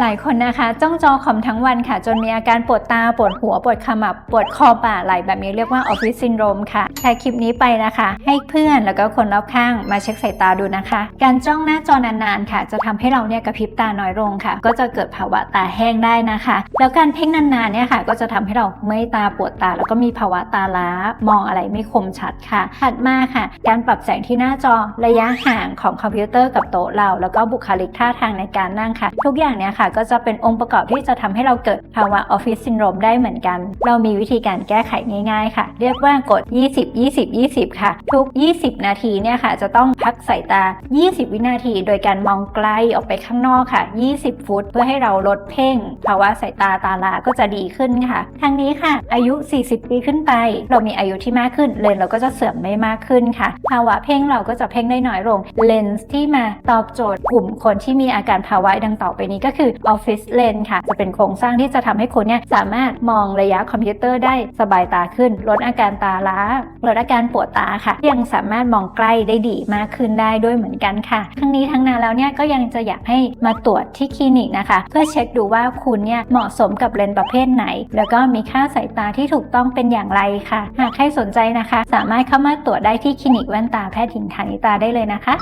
หลายคนนะคะ จ้องจอคอมทั้งวันค่ะ จนมีอาการปวดตา ปวดหัว ปวดขมับ ปวดคอบ่าไหล่แบบนี้เรียกว่าออฟฟิศซินโดรมค่ะแชร์คลิปนี้ไปนะคะ ให้เพื่อนแล้วก็คนรอบข้างมาเช็คสายตาดูนะคะ การจ้องหน้าจอนานๆค่ะ จะทำให้เราเนี่ยกระพริบตาน้อยลงค่ะ ก็จะเกิดภาวะตาแห้งได้นะคะ แล้วการเพ่งนานๆเนี่ยค่ะ ก็จะทำให้เราเมื่อยตาปวดตา แล้วก็มีภาวะตาล้ามองอะไรไม่คมชัดค่ะถัดมาค่ะ การปรับแสงที่หน้าจอระยะห่างของคอมพิวเตอร์กับโต๊ะเรา แล้วก็บุคลิกท่าทางในการนั่งค่ะ ทุกอย่างเนี่ยค่ะก็จะเป็นองค์ประกอบที่จะทำให้เราเกิดภาวะออฟฟิศซินโดรมได้เหมือนกัน เรามีวิธีการแก้ไขง่าย ๆ ค่ะ เรียกว่ากด 20 20 20 ค่ะ ทุก 20 นาทีเนี่ยค่ะ จะต้องพักสายตา 20 วินาที โดยการมองไกลออกไปข้างนอกค่ะ 20 ฟุต เพื่อให้เราลดเพ่ง ภาวะสายตาตาลาก็จะดีขึ้นค่ะ ทางนี้ค่ะ อายุ 40 ปีขึ้นไป เรามีอายุที่มากขึ้น เลนเราก็จะเสื่อมไม่มากขึ้นค่ะ ภาวะเพ่งเราก็จะเพ่งได้น้อยลง เลนส์ที่มาตอบโจทย์กลุ่มคนที่มีอาการภาวะดังต่อไปนี้ก็คือ Office Lens ค่ะ จะเป็นโครงสร้างที่จะทำให้คุณเนี่ยสามารถมองระยะคอมพิวเตอร์ได้สบายตาขึ้น ลดอาการตาล้า ลดอาการปวดตาค่ะ ยังสามารถมองใกล้ได้ดีมากขึ้นได้ด้วยเหมือนกันค่ะ ทั้งนี้ทั้งนั้นแล้วเนี่ยก็ยังจะอยากให้มาตรวจที่คลินิกนะคะ เพื่อเช็คดูว่าคุณเนี่ยเหมาะสมกับเลนส์ประเภทไหน แล้วก็มีค่าสายตาที่ถูกต้องเป็นอย่างไรค่ะ หากใครสนใจนะคะ สามารถเข้ามาตรวจได้ที่คลินิกแว่นตาแพทย์หญิงธานิตาได้เลยนะคะ